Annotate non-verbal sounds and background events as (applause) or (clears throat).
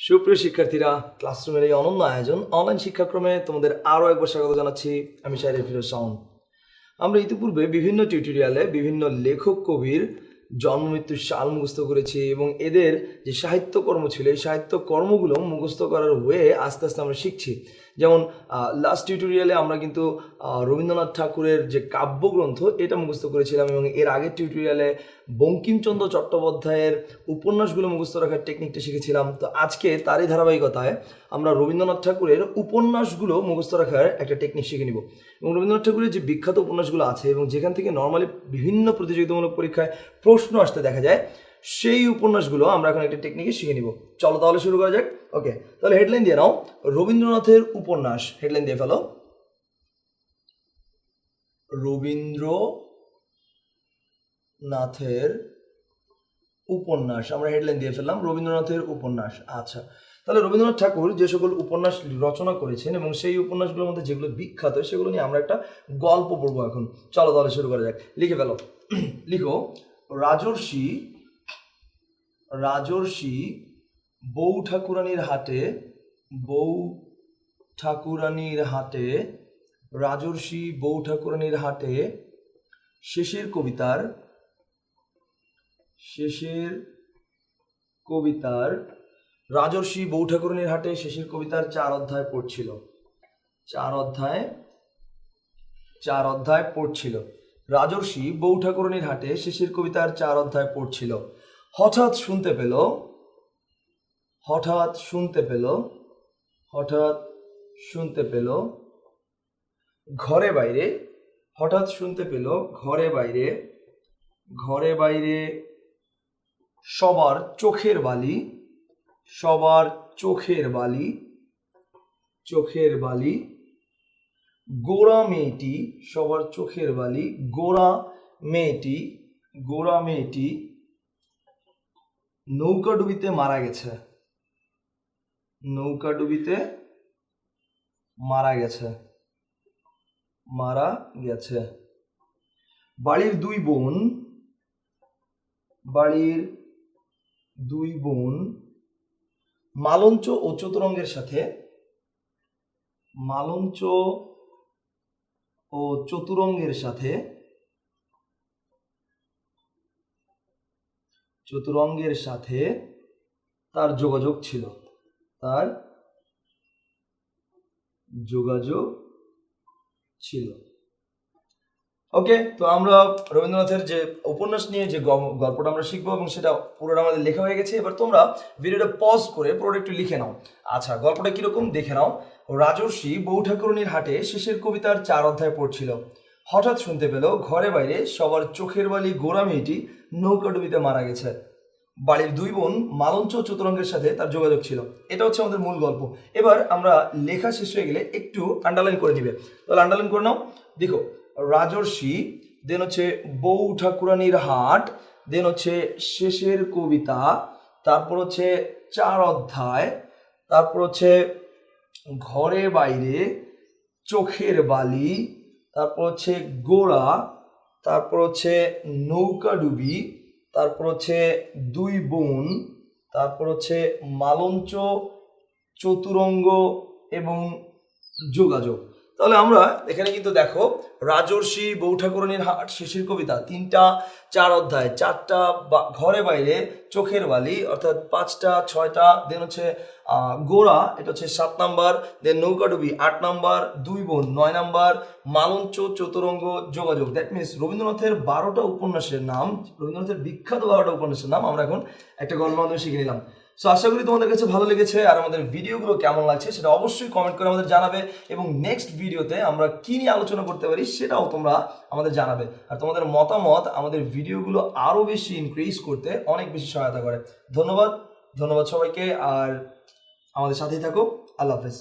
সুপ্রিয় শিক্ষার্থীরা ক্লাসরুমের এই অনন্য আয়োজন অনলাইন শিক্ষাক্রমে তোমাদের আরও একবার স্বাগত জানাচ্ছি। আমি সাইরে ফিরোজ সাউন্ড আমরা ইতিপূর্বে বিভিন্ন টিউটোরিয়ালে বিভিন্ন লেখক কবির জন্ম মৃত্যুর সাল মুখস্থ করেছি এবং এদের যে সাহিত্যকর্ম ছিল, এই সাহিত্যকর্মগুলো মুখস্থ করার ওয়ে আস্তে আস্তে আমরা শিখছি। যেমন লাস্ট টিউটোরিয়ালে আমরা কিন্তু রবীন্দ্রনাথ ঠাকুরের যে কাব্যগ্রন্থ, এটা মুখস্থ করেছিলাম এবং এর আগের টিউটোরিয়ালে বঙ্কিমচন্দ্র চট্টোপাধ্যায়ের উপন্যাসগুলো মুখস্থ রাখার টেকনিকটা শিখেছিলাম। তো আজকে তারই ধারাবাহিকতায় আমরা রবীন্দ্রনাথ ঠাকুরের উপন্যাসগুলো মুখস্থ রাখার একটা টেকনিক শিখে নিব। এবং রবীন্দ্রনাথ ঠাকুরের যে বিখ্যাত উপন্যাসগুলো আছে এবং যেখান থেকে নর্মালি বিভিন্ন প্রতিযোগিতামূলক পরীক্ষায় প্রশ্ন আসতে দেখা যায়, সেই উপন্যাসগুলো আমরা এখন একটা টেকনিকে শিখে নিব। চলো তাহলে শুরু করা যাক। ওকে তাহলে হেডলাইন দিয়ে নাও। রবীন্দ্রনাথের উপন্যাস হেডলাইন দিয়ে ফেলো। রবীন্দ্র নাথের উপন্যাস, আমরা হেডলাইন দিয়ে ফেললাম, রবীন্দ্রনাথের উপন্যাস। আচ্ছা তাহলে রবীন্দ্রনাথ ঠাকুর যে সকল উপন্যাস রচনা করেছেন এবং সেই উপন্যাসগুলোর মধ্যে যেগুলো বিখ্যাত, সেগুলো নিয়ে আমরা একটা গল্প পড়ব এখন। চলো তাহলে শুরু করা যাক। লিখে ফেলো। (clears throat) লিখো, রাজর্ষি রাজর্ষি বউ ঠাকুরানীর হাটে, বউ ঠাকুরানীর হাটে, রাজর্ষি বউ ঠাকুরানীর হাটে শেষের কবিতার শেষের কবিতার, রাজর্ষি বউ ঠাকুরানীর হাটে শেষের কবিতার চার অধ্যায় পড়ছিল। চার অধ্যায় চার অধ্যায় পড়ছিল। রাজর্ষি বউ ঠাকুরানীর হাটে শেষের কবিতার চার অধ্যায় পড়ছিল। হঠাৎ শুনতে পেল, হঠাৎ শুনতে পেল, হঠাৎ শুনতে পেল, ঘরে বাইরে, হঠাৎ শুনতে পেল ঘরে বাইরে ঘরে বাইরে সবার চোখের বালি, সবার চোখের বালি চোখের বালি, গোড়া মেয়েটি, সবার চোখের বালি, গোড়া মেয়েটি গোড়া মেয়েটি নৌকা ডুবিতে মারা গেছে। নৌকা ডুবিতে মারা গেছে। মারা গেছে। বাড়ির দুই বোন, বাড়ির দুই বোন, মালঞ্চ ও চতুরঙ্গের সাথে। মালঞ্চ ও চতুরঙ্গের সাথে। চতুরঙ্গের সাথে তার যোগাযোগ ছিল। তার যোগাযোগ ছিল। ওকে তো আমরা রবীন্দ্রনাথের যে উপন্যাস নিয়ে যে গল্পটা আমরা শিখব এবং সেটা পুরোটা আমাদের লেখা হয়ে গেছে, এবার তোমরা ভিডিওটা পজ করে পুরোটা একটু লিখে নাও। আচ্ছা গল্পটা কীরকম দেখে নাও। রাজর্ষি বউ ঠাকুরনির হাটে শেষের কবিতার চার অধ্যায় পড়ছিল। হঠাৎ শুনতে পেল ঘরে বাইরে সবার চোখের বালি গোড়া মেয়েটি নৌকা ডুবিতে মারা গেছে। বাড়ির দুই বোন মালঞ্চ চতুরঙ্গের সাথে তার যোগাযোগ ছিল। এটা হচ্ছে আমাদের মূল গল্প। এবার আমরা লেখা শেষ হয়ে গেলে একটু আন্ডারলাইন করে দিবে। তাহলে আন্ডারলাইন করে নাও। দেখো রাজর্ষি দেন হচ্ছে বউ ঠাকুরানির হাট দেন হচ্ছে শেষের কবিতা, তারপর হচ্ছে চার অধ্যায়, তারপর হচ্ছে ঘরে বাইরে, চোখের বালি, তারপর হচ্ছে গোড়া, তারপর হচ্ছে নৌকা ডুবি, তারপর হচ্ছে দুই বোন, তারপর হচ্ছে মালঞ্চ, চতুরঙ্গ এবং যোগাযোগ। তাহলে আমরা এখানে কিন্তু দেখো রাজর্ষি বউ ঠাকুরানীর হাট শেষের কবিতা, তিনটা, চার অধ্যায়, চারটা ঘরে বাইরে চোখের বালি, অর্থাৎ পাঁচটা, ছয়টা দেন হচ্ছে গোড়া, এটা হচ্ছে সাত নাম্বার দেন নৌকাডুবি আট নাম্বার, দুই বোন, নয় নাম্বার, মালঞ্চ, চতুরঙ্গ, যোগাযোগ দ্যাট মিনস রবীন্দ্রনাথের বারোটা উপন্যাসের নাম, রবীন্দ্রনাথের বিখ্যাত বারোটা উপন্যাসের নাম আমরা এখন একটা গল্প মাধ্যমে শিখে নিলাম। সো আশা করি তোমাদের কাছে ভালো লেগেছে আর আমাদের ভিডিওগুলো কেমন লাগছে সেটা অবশ্যই কমেন্ট করে আমাদের জানাবে এবং নেক্সট ভিডিওতে আমরা কি নিয়ে আলোচনা করতে পারি সেটাও তোমরা আমাদের জানাবে। আর তোমাদের মতামত আমাদের ভিডিওগুলো আরও বেশি ইনক্রিজ করতে অনেক বেশি সহায়তা করে। ধন্যবাদ ধন্যবাদ সবাইকে আর আমাদের সাথেই থাকো। আল্লাহ হাফেজ।